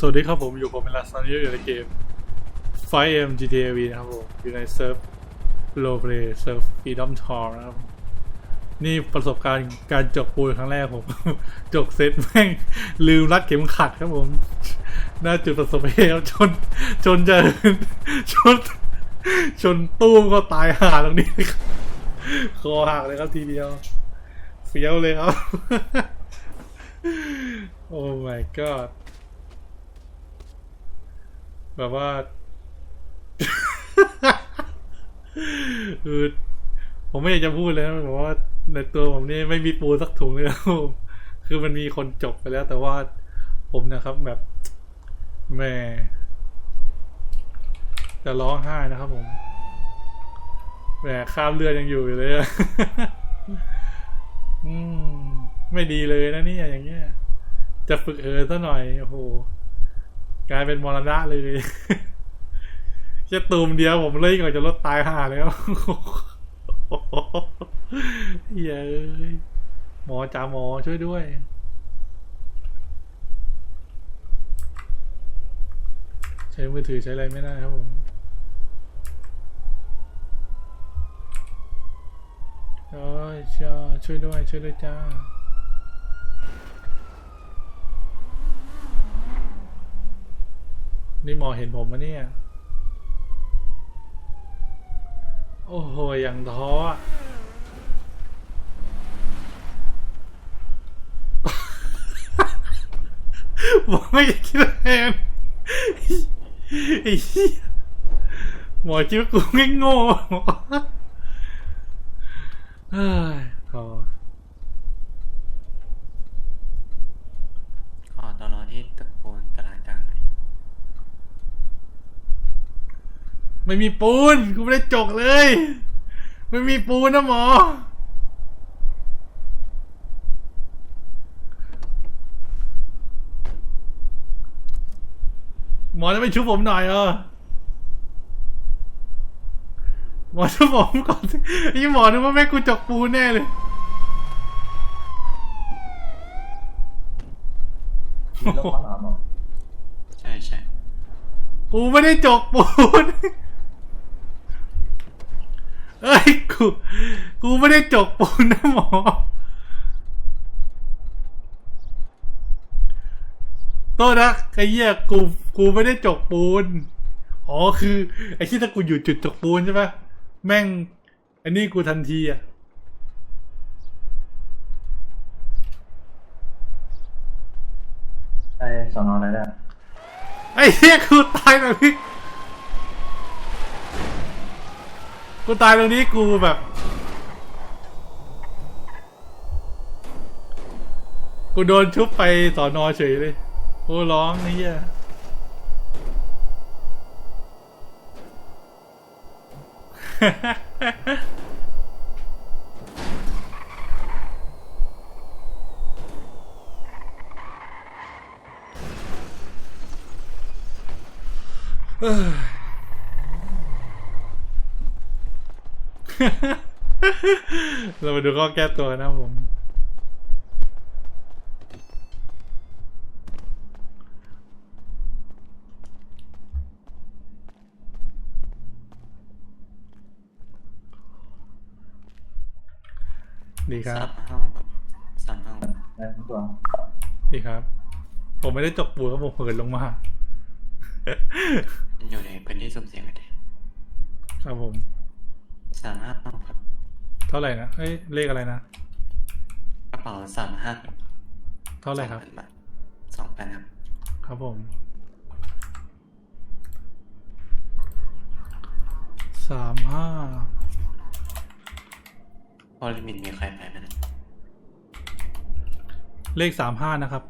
สวัสดีครับผมอยู่ผมเป็นลาซานอยู่ในเกม 5M GTA V นะครับผมอยู่ในเซิร์ฟโลเ l เซิร์ฟ Freedom Tour นะครับ นี่ประสบการณ์การจกปูนครั้งแรกผม จกเซตแม่ง ลืมรัดเข็มขัดครับผม หน้าจุดประสบเหตุครับชน ชนจะชน ชนตู้มก็ตายห่าตรงนี้ครับคอหักเลยครับทีเดียวเฟี้ยวเลยครับ โอ้ my god แบบว่าคือผมไม่อยากจะพูดเลยนะแบบว่าในตัวผมนี่ไม่มีปูสักถุงเลยนะคือมันมีคนจบไปแล้ว แต่ว่าผมนะครับแบบแม่จะร้องไห้นะครับผมแหมข้ามเลือดยังอยู่อยู่เลยอะอืม ไม่ดีเลยนะเนี่ยอย่างเงี้ย จะฝึกเออซะหน่อย โอ้โห กลายเป็นมรณะเลยแค่ตูมเดียวผมเลยก่อนจะรถตายห่าแล้วเย้ยหมอจ่าหมอช่วยด้วย ใช้มือถือใช้อะไรไม่ได้ครับผมโอ้ยช่วยช่วยด้วยช่วยด้วยจ้า นี่หมอเห็นผมมะเนี่ย โอ้โห อย่างท้ออะหมอไม่คิดแทนไอ้เหี้ยหมอคิดว่ากูไม่โง่หมอเฮ้ยพอ ขอตอนรอที่ตะโกนกระดานกลางหน่อย ไม่มีปูนกูไม่ได้จกเลย ไม่มีปูนนะหมอ หมอจะไปชุบผมหน่อยเออหมอชุบผมก่อนสิไอ้หมอนึกว่าแม่งกูจกปูนแน่เลยมีโรคข้าวหลามเหรอ ใช่ใช่ กูไม่ได้จกปูน เอ้ยกูกูไม่ได้จกปูนนะหมอ โทษนะไอ้เหี้ยกูกูไม่ได้จกปูน อ๋อคือ ไอ้ที่ถ้ากูอยู่จุดจกปูนใช่ปะแม่ง อันนี้กูทันทีอะไปสอนออะไรได้ไอ้เหี้ยกูตายแบบนี้ กูตายตรงนี้กูแบบ กูโดนชุบไปสอนอเฉยเลยกูร้องไอ้เหี้ยเอ้ย เรามาดูข้อแก้ตัวนะครับผม ดีครัสาบ มห้าแบบสามห้าได้ทุกตัวดีครับ ผมไม่ได้จกปูครับผมเหินลงมา มันอยู่ในพื้นที่สุ่มเสี่ยงกันดิครับผม สามห้าครับเท่าไหร่นะเฮ้ยเลขอะไรนะ กระเป๋าสามห้าเท่าไหร่ครับ สองพันครับ ครับผมสามห้าพอลิมิตมีใครไปไหมนะเลขสามห้านะครับ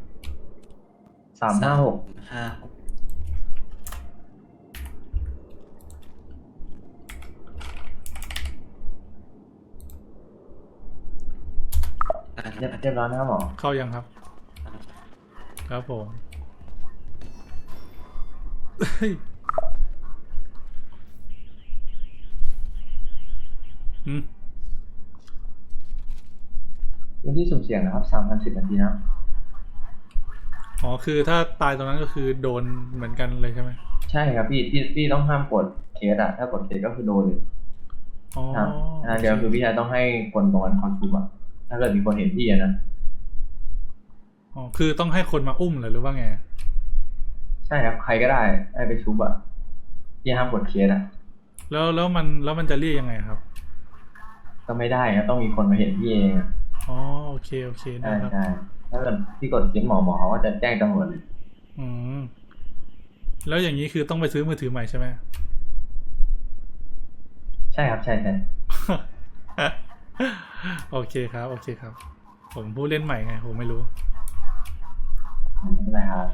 สามห้าหกห้าหก เรียบเรียบร้อยนะครับหมอเข้ายังครับ ครับผมเฮ้ยหืมพื้นที่สุ่มเสี่ยงนะครับสามพันสิบนาทีนะอ๋อคือถ้าตายตรงนั้นก็คือโดนเหมือนกันเลยใช่ไหมใช่ครับพี่พี่พี่ต้องห้ามกดเคสอะถ้ากดเคสก็คือโดนเลยอ๋อครับอันเดียวคือพี่ชายต้องให้คนตรงนั้นคอนทูบอะ ถ้าเกิดมีคนเห็นพี่อะนะอ๋อคือต้องให้คนมาอุ้มเหรอหรือว่าไง ใช่ครับใครก็ได้ให้ไปชุบอะพี่ห้ามกดเคสอะแล้วแล้วมันแล้วมันจะเรียกยังไงครับ ก็ไม่ได้ครับต้องมีคนมาเห็นพี่เองอะอ๋อโอเคโอเคได้ใช่ครับใช่ถ้าเกิดพี่กดเคสหมอหมอเขาก็จะแจ้งตำรวจเลยอืมแล้วอย่างนี้คือต้องไปซื้อมือถือใหม่ใช่ไหมใช่ครับใช่ใช่ โอเคครับ โอเคครับ ผมผู้เล่นใหม่ไง ผมไม่รู้ไม่เป็นไรครับ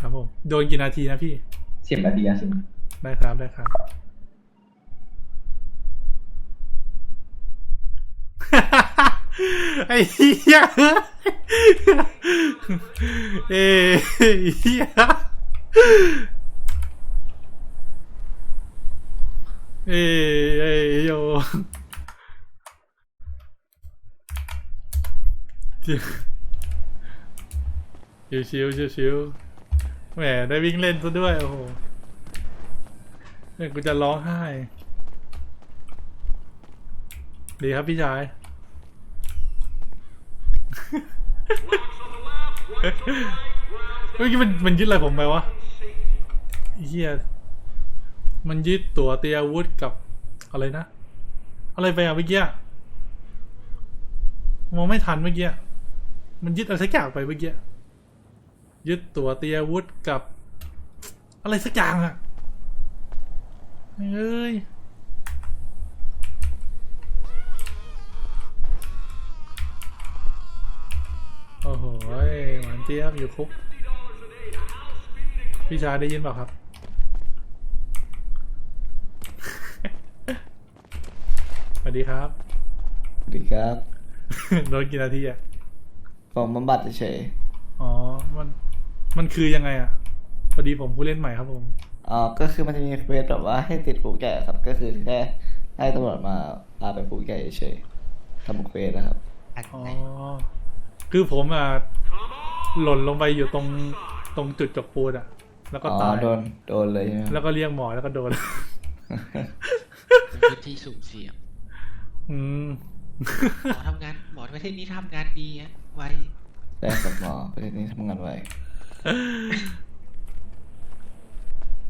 ครับผมโดนกี่นาทีนะพี่สิบนาทีอะสิบได้ครับได้ครับไอ้เหี้ยเอ้ยเหี้ยเอ้ยเอ้ยโย ชิวชิวชิวชิวแหมได้วิ่งเล่นซะด้วย โอ้โหเนี่ยกูจะร้องไห้ ดีครับพี่ชาย เมื่อกี้มันมันยึดอะไรผมไปวะเฮียมันยึดตั๋วเตียวุธกับอะไรนะ อะไรไปอะเมื่อกี้มองไม่ทันเมื่อกี้ มันยึดอะไรสักอย่างไปเมื่อกี้ยึดตั๋วเตรียมอาวุธกับ อะไรสักอย่างอะเอ้ยโอ้โหยหวานเจี๊ยบอยู่คุกพี่ชายได้ยินเปล่าครับ สวัสดีครับ สวัสดีครับ โดนกี่นาทีอะ ผมบำบัดเฉยอ๋อ มัน มันคือยังไงอะ พอดีผมผู้เล่นใหม่ครับผมๆอ๋อก็คือมันจะมีเควสแบบว่าให้ติดคุกแก่ครับ ก็คือแค่ให้ตำรวจมาพาไปคุกแก่เฉยๆทำเควสนะครับอันอ๋อไหนคือผมอะหล่นลงไปอยู่ตรงตรงจุดจกปูนอะ แล้วก็อ๋อตายโดนโดนเลยใช่ไหมแล้วก็เรียกหมอแล้วก็โดนเป็นพื้นที่สุ่มเสี่ยงอืม หมอทำงานหมอประเทศนี้ทำงานดีอะไวได้กับหมอประเทศนี้ทำงานไว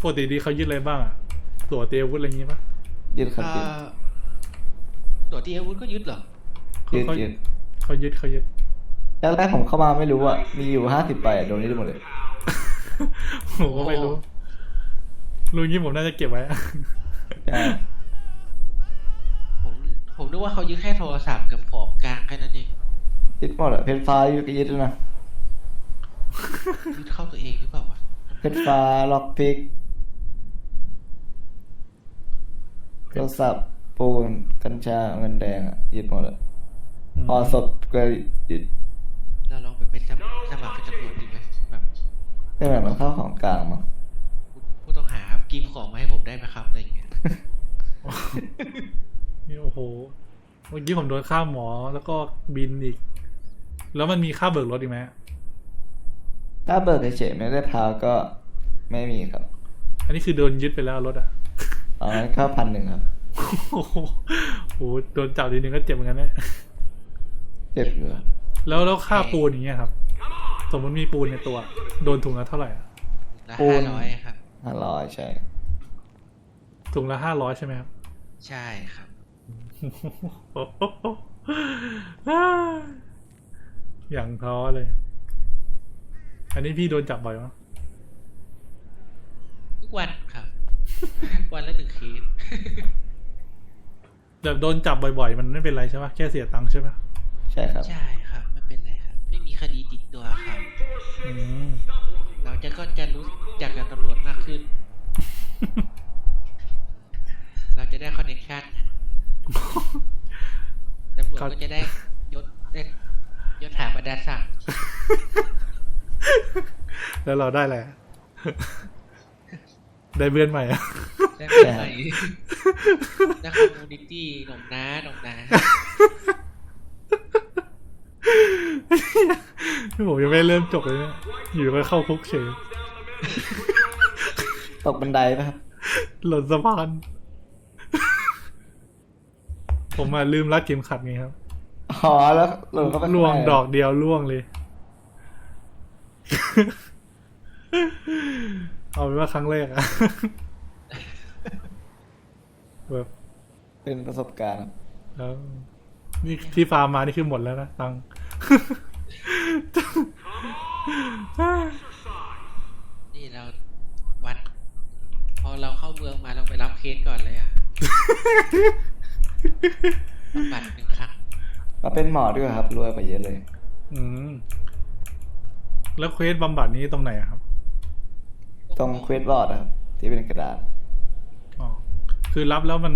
ปกติดีเขายึดอะไรบ้างอะตั๋วเตรียมอาวุธอะไรอย่างงี้ปะยืดครับยืดเอ่อตรวจที่อาวุธก็ยึดเหรอเขายืดเขายืดเขายึดเขายึดแรกๆผมเข้ามาไม่รู้อะ มีอยู่ห้าสิบใบอะโดนนี่หมดเลยผมก็ไม่รู้ รู้งี้ผมน่าจะเก็บไว้ใช่ ผมผมนึกว่าเขายึดแค่โทรศัพท์กับของกลางแค่นั้นเองยึดหมดอะเพชรฟ้ายึดก็ยึดแล้วนะยึดเข้าตัวเองหรือเปล่าวะเพชรฟ้าล็อกพิกโทรศัพท์ปูนกัญชาเงินแดงอะยึดหมดเลยพอศพก็ยึดเราลองไปเป็นสมสมัครเป็นตำรวจดีไหมแบบได้แบบมันเข้าของกลางมั้งผู้ต้องหากิมของมาให้ผมได้ไหมครับอะไรอย่างเงี้ย นี่โอ้โหเมื่อกี้ผมโดนค่าหมอแล้วก็บินอีก แล้วมันมีค่าเบิกรถอีกไหมถ้าเบิกเฉยๆไม่ได้พาวก็ไม่มีครับ อันนี้คือโดนยึดไปแล้วรถอะตอนนั้นก็พันหนึ่งครับโอ้โหโอ้โหโดนจับทีนึงก็เจ็บเหมือนกันนะเจ็บอยู่ครับแล้วแล้วค่าปูนอย่างเงี้ยครับ สมมติมีปูนในตัว โดนถุงละเท่าไหร่อะละปูห้านร้อยครับห้าร้อยใช่ ถุงละห้าร้อยใช่ไหมครับ ใช่ครับ อย่างท้อเลย อันนี้พี่โดนจับบ่อยมั้ยทุกวันครับ วันละหนึ่งเคสแบบโดนจับบ่อยๆ มันไม่เป็นไรใช่ปะแค่เสียตังค์ใช่ปะใช่ครับ ใช่ครับ ไม่เป็นไรครับ ไม่มีคดีติดตัวครับอืมเราจะก็จะรู้จักกับตำรวจมากขึ้น เราจะได้คอนเนคชั่นตำรวจ ครับ ก็จะได้ยศได้ยศถาบรรดาศักดิ์ แล้วเราได้แหละได้เบื่อนใหม่อะได้เป็นใหม่ได้คอมมูนิตี้หนองน้าหนองน้าผมยังไม่เริ่มจบเลยเนี่ยอยู่ก็เข้าคุกเฉยตกบันไดป่ะครับหล่นสะพานผมมาลืมรัดเข็มขัดไงครับอ๋อแล้วหล่นเข้าไปข้าล่วงในดอกเดียวล่วงเลย เอาเป็นว่าครั้งแรกอะแบบเป็นประสบการณ์ครับแล้วนี่ที่ฟาร์มมานี่คือหมดแล้วนะตังค์นี่เราวัด พอเราเข้าเมืองมาเราไปรับเคสก่อนเลยอะบำบัดหนึ่งครั้งมาเป็นหมอด้วยครับรวยกว่าเยอะเลย อืมแล้วเควสบำบัดนี้ตรงไหนอะครับ ตรงเควสบอร์ดนะครับ ที่เป็นกระดาษอ๋อคือรับแล้วมัน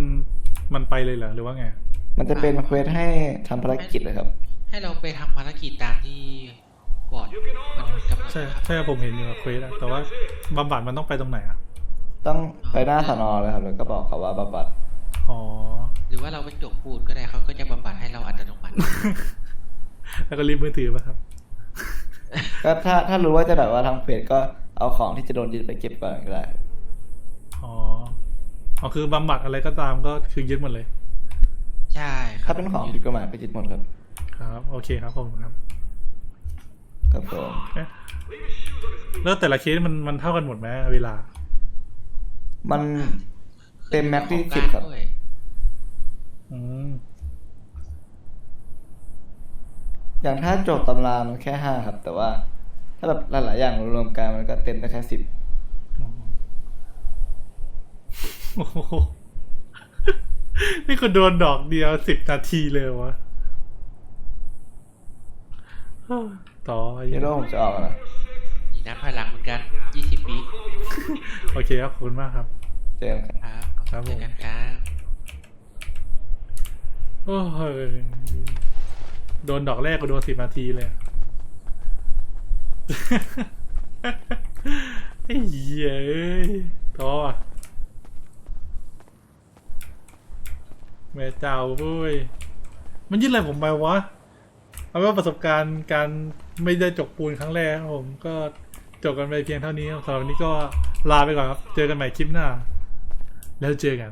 มันไปเลยเหรอหรือว่าไง มันจะเป็นเควสให้ทำภารกิจเลยครับ ให้เราไปทำภารกิจตามที่บอร์ดมันกำหนดใช่นะครับใช่ผมเห็นอยู่อะเควสอะแต่ว่าบำบัดมันต้องไปตรงไหนอะต้องไปหน้าสอนอเลยครับแล้วก็บอกเขาว่าบำบัดอ๋อหรือว่าเราไปจกปูนก็ได้เขาก็จะบำบัดให้เราอัตโนมัติแล้วก็รีบมือถือป่ะครับ ก็ถ้าถ้ารู้ว่าจะแบบว่าทำเควสก็ เอาของที่จะโดนยึดไปเก็บก่อนก็ได้อ๋ออ๋อคือบำบัดอะไรก็ตามก็คือยึดหมดเลย ใช่ครัถ้าบเป็นของผิดกฎหมายก็ยึดหมดครับ ครับ โอเคครับผมครับครับผมเอ๊ะแล้วแต่ละเคสมันมันเท่ากันหมดไหมเวลา มันเต็มแม็กที่ขึ้สินบอยู่ครับของกลางด้วยอืมอย่างถ้าโจทย์ตำรามันแค่ห้าครับ แต่ว่า ถ้าแบบหลายๆอย่างรวมๆกันมันก็เต็มได้แค่สิบโอ้โหนี่ก็โดนดอกเดียวสิบนาทีเลยวะต่อฮีโร่ผมจะออกแล้วนะนี่นับภายหลังเหมือนกัน20วิโอเคครับขอบคุณมากครับ เจอกันครับครับครับผมเจอกันครับโอ้ยโดนดอกแรกก็โดนสิบนาทีเลย ไอ้เหี้ยเอ้ยท้อแม่เจ้าเว้ย มันยึดอะไรผมไปวะ เอาเป็นว่าประสบการณ์การไม่ได้จกปูนครั้งแรกครับผมก็จบกันไปเพียงเท่านี้ครับสำหรับวันนี้ก็ลาไปก่อนครับ เจอกันใหม่คลิปหน้า แล้วเจอกัน